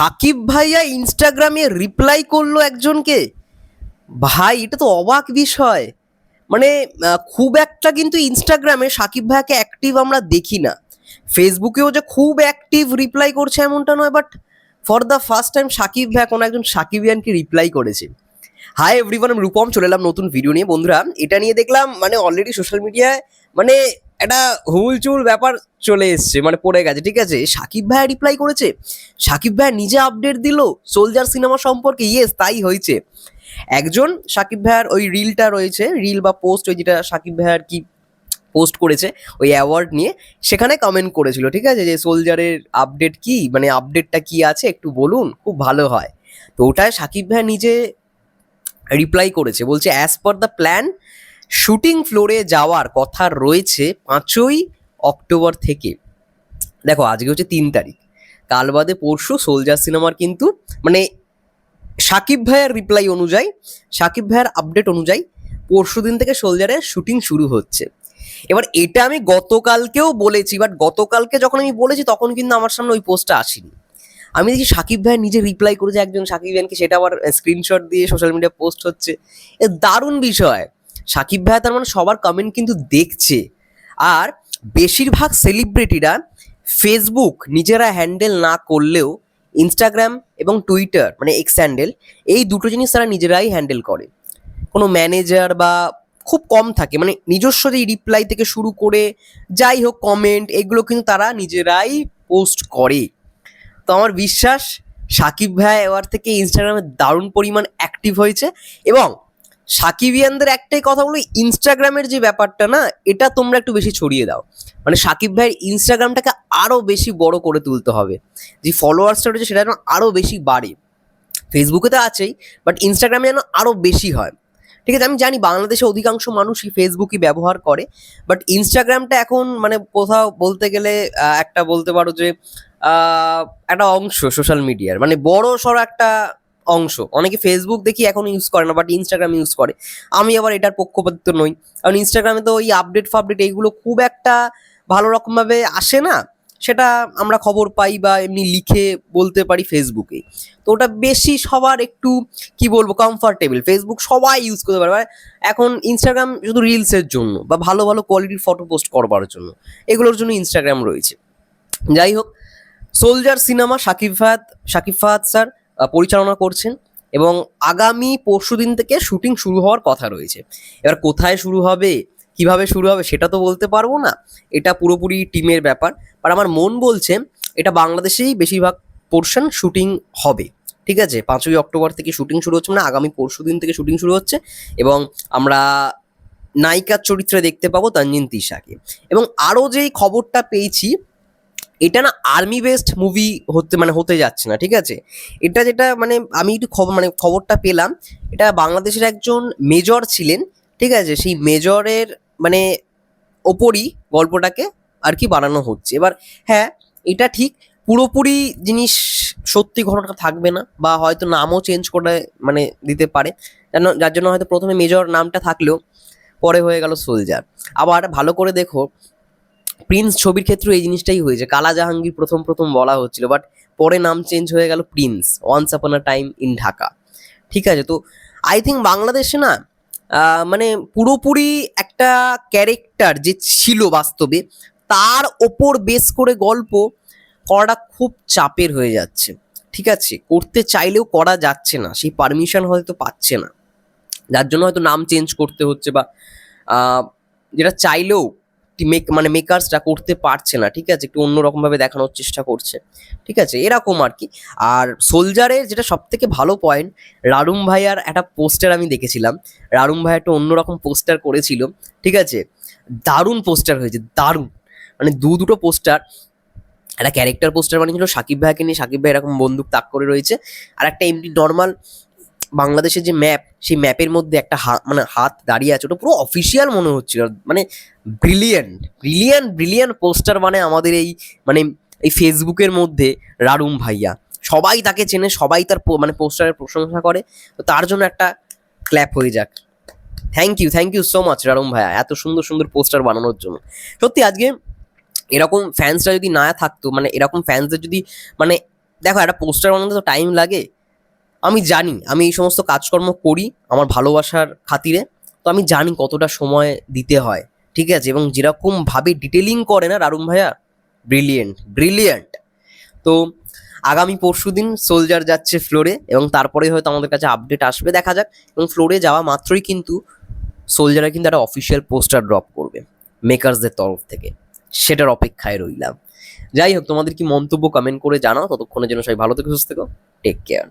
সাকিব ভাইয়া ইনস্টাগ্রামে রিপ্লাই করল একজনকে। ভাই, এটা তো অবাক বিষয়। মানে খুব একটা কিন্তু ইনস্টাগ্রামে সাকিব ভাইয়াকে অ্যাক্টিভ আমরা দেখি না। ফেসবুকেও যে খুব অ্যাক্টিভ রিপ্লাই করছে এমনটা নয় but for the first time Shakib ভাইয়া কোনো একজন সাকিবিয়ানকে রিপ্লাই করেছে। হাই এভরিওয়ান রূপম, চলে এলাম নতুন ভিডিও নিয়ে। বন্ধুরা, এটা নিয়ে দেখলাম মানে অলরেডি সোশ্যাল মিডিয়ায় মানে একটা হুলচুল ব্যাপার চলে এসছে মানে পড়ে গেছে, ঠিক আছে? সাকিব ভাইয়া রিপ্লাই করেছে, সাকিব ভাইয়া নিজে আপডেট দিল সোলজার সিনেমা সম্পর্কে ইয়েস তাই হয়েছে। একজন সাকিব ভাইয়ার ওই রিলটা রয়েছে রিল বা পোস্ট ওই যেটা সাকিব ভাইয়ার কি পোস্ট করেছে, ওই অ্যাওয়ার্ড নিয়ে, সেখানে কমেন্ট করেছিল, ঠিক আছে? যে সোলজারের আপডেট কি মানে আপডেটটা কি আছে, একটু বলুন, খুব ভালো হয়। তো ওটায় সাকিব ভাইয়া নিজে রিপ্লাই করেছে, বলছে as per the plan shooting ফ্লোরে যাওয়ার কথা রয়েছে পাঁচই অক্টোবর থেকে। দেখো, আজকে হচ্ছে তিন তারিখ। কাল বাদে পরশু সোলজার সিনেমার কিন্তু মানে সাকিব ভাইয়ের রিপ্লাই অনুযায়ী, সাকিব ভাইয়ের আপডেট অনুযায়ী পরশু দিন থেকে সোলজারের শুটিং শুরু হচ্ছে। এবার এটা আমি গতকালকেও বলেছি বাট গতকালকে যখন আমি বলেছি, তখন কিন্তু আমার সামনে ওই পোস্টটা আসেনি। আমি দেখি সাকিব ভাই নিজে রিপ্লাই করেছে একজন সাকিব ভাইকে, সেটা আবার স্ক্রিনশট দিয়ে সোশ্যাল মিডিয়া পোস্ট হচ্ছে। এ দারুণ বিষয়। সাকিব ভাই তার মানে সবার কমেন্ট কিন্তু দেখছে। আর বেশিরভাগ সেলিব্রিটিরা ফেসবুক নিজেরা হ্যান্ডেল না করলেও ইনস্টাগ্রাম এবং টুইটার মানে এক্স হ্যান্ডেল এই দুটো জিনিস তারা নিজেরাই হ্যান্ডেল করে। কোনো ম্যানেজার বা খুব কম থাকে মানে নিজস্ব যে রিপ্লাই থেকে শুরু করে যাই হোক কমেন্ট এগুলো কিন্তু তারা নিজেরাই পোস্ট করে। তো আমার বিশ্বাস, সাকিব ভাই এবার থেকে ইনস্টাগ্রামে দারুণ পরিমাণ অ্যাক্টিভ হয়েছে এবং সাকিবিয়ানদের একটাই কথা বলো ইনস্টাগ্রামের যে ব্যাপারটা না, এটা তোমরা একটু বেশি ছড়িয়ে দাও। মানে সাকিব ভাইয়ের ইনস্টাগ্রামটাকে আরও বেশি বড় করে তুলতে হবে। যে ফলোয়ার্সটা রয়েছে সেটা যেন আরও বেশি বাড়ে। ফেসবুকে তো আছেই বাট ইনস্টাগ্রামে যেন আরও বেশি হয়। ঠিক আছে, আমি জানি বাংলাদেশে অধিকাংশ মানুষই ফেসবুকই ব্যবহার করে বাট ইনস্টাগ্রামটা এখন মানে কোথাও বলতে গেলে একটা বলতে পারো যে একটা অংশ সোশ্যাল মিডিয়ার মানে বড় সড়ো একটা অংশ। অনেকে ফেসবুক দেখি এখন ইউজ করে না বাট ইনস্টাগ্রাম ইউজ করে। আমি আবার এটার পক্ষপাতিত্ব নই। কারণ ইনস্টাগ্রামে তো ওই আপডেট ফাপডেট এইগুলো খুব একটা ভালো রকমভাবে আসে না। সেটা আমরা খবর পাই বা এমনি লিখে বলতে পারি ফেসবুকে তো ওটা বেশি সবার একটু, কি বলব কমফর্টেবল ফেসবুক সবাই ইউজ করতে পারে। মানে এখন ইনস্টাগ্রাম শুধু রিলসের জন্য বা ভালো ভালো কোয়ালিটির ফটো পোস্ট করবার জন্য। এগুলোর জন্য ইনস্টাগ্রাম রয়েছে। যাই হোক soldier cinema Shakib Fahad Shakib Fahad sir পরিচালনা করছেন এবং আগামী পরশু দিন থেকে শুটিং শুরু হওয়ার কথা রয়েছে। এবার কোথায় শুরু হবে, কীভাবে শুরু হবে সেটা তো বলতে পারব না। এটা পুরোপুরি টিমের ব্যাপার। আর আমার মন বলছে এটা বাংলাদেশেই বেশিরভাগ পোর্শন শুটিং হবে। ঠিক আছে? পাঁচই অক্টোবর থেকে শুটিং শুরু হচ্ছে মানে আগামী পরশু দিন থেকে শুটিং শুরু হচ্ছে এবং আমরা নায়িকার চরিত্রে দেখতে পাবো তানজিন তিশাকে। এবং আরও যেই খবরটা পেয়েছি এটা না আর্মি বেসড মুভি হতে মানে হতে যাচ্ছে না, ঠিক আছে? এটা যেটা মানে আমি একটু খবর মানে খবরটা পেলাম, এটা বাংলাদেশের একজন মেজর ছিলেন, ঠিক আছে? সেই মেজরের মানে ওপরই গল্পটাকে আর কি বানানো হচ্ছে। এবার হ্যাঁ এটা ঠিক পুরোপুরি জিনিস সত্যি ঘটনা থাকবে না বা হয়তো নামও চেঞ্জ করে মানে দিতে পারে। যেন, যার জন্য হয়তো প্রথমে মেজর নামটা থাকলেও পরে হয়ে গেল সোলজার আবার ভালো করে দেখো প্রিন্স ছবির ক্ষেত্রে এই জিনিসটাই হয়েছে। কালা জাহাঙ্গীর প্রথম প্রথম বলা হচ্ছিল বাট পরে নাম চেঞ্জ হয়ে গেল Prince once upon a time in Dhaka ঠিক আছে, তো আই থিঙ্ক বাংলাদেশে না মানে পুরোপুরি একটা ক্যারেক্টার যে ছিল বাস্তবে, তার ওপর বেস করে গল্প করাটা খুব চাপের হয়ে যাচ্ছে। ঠিক আছে, করতে চাইলেও করা যাচ্ছে না, সেই পারমিশন হয়তো পাচ্ছে না। যার জন্য হয়তো নাম চেঞ্জ করতে হচ্ছে বা যেটা চাইলেও মেক মানে মেকার্সরা করতে পারছে না, ঠিক আছে? একটু অন্যরকমভাবে দেখানোর চেষ্টা করছে, ঠিক আছে? এরকম আর কি। আর সোলজারের যেটা সব থেকে ভালো পয়েন্ট রারুম ভাইয়ার একটা পোস্টার আমি দেখেছিলাম। রারুম ভাই একটা অন্যরকম পোস্টার করেছিল, ঠিক আছে? দারুণ পোস্টার হয়েছে, দারুণ। মানে দু দুটো পোস্টার একটা ক্যারেক্টার পোস্টার বানিয়েছিল, সাকিব ভাইকে নিয়ে, সাকিব ভাই এরকম বন্দুক তাক করে রয়েছে, আর একটা এমনি নর্মাল বাংলাদেশের যে ম্যাপ সেই ম্যাপের মধ্যে একটা হাত মানে হাত দাঁড়িয়ে আছে, ওটা পুরো অফিসিয়াল মনে হচ্ছিল মানে ব্রিলিয়েন্ট ব্রিলিয়ান্ট ব্রিলিয়ান্ট পোস্টার মানে আমাদের এই মানে এই ফেসবুকের মধ্যে রারুম ভাইয়া। সবাই তাকে চেনে, সবাই তার মানে পোস্টারের প্রশংসা করে। তো তার জন্য একটা ক্ল্যাপ হয়ে যাক। Thank you thank you so much রারুম ভাইয়া, এত সুন্দর সুন্দর পোস্টার বানানোর জন্য। সত্যি আজকে এরকম ফ্যান্সরা যদি না থাকতো মানে এরকম ফ্যান্সদের যদি মানে দেখো একটা পোস্টার বানাতে তো টাইম লাগে। আমি জানি, আমি এই সমস্ত কাজকর্ম করি আমার ভালোবাসার খাতিরে, তো আমি জানি কতটা সময় দিতে হয়, ঠিক আছে? এবং যেরকমভাবে ডিটেলিং করে না রারুম ভাইয়া? ব্রিলিয়েন্ট ব্রিলিয়েন্ট তো আগামী পরশু দিন সোলজার যাচ্ছে ফ্লোরে এবং তারপরে হয়তো আমাদের কাছে আপডেট আসবে, দেখা যাক। এবং ফ্লোরে যাওয়া মাত্রই কিন্তু সোলজারা কিন্তু একটা অফিসিয়াল পোস্টার ড্রপ করবে মেকার্সদের তরফ থেকে। সেটার অপেক্ষায় রইলাম। যাই হোক, তোমাদের কি মন্তব্য কমেন্ট করে জানাও, ততক্ষণের জন্য সবাই ভালো থেকে, সুস্থ থেকো টেক কেয়ার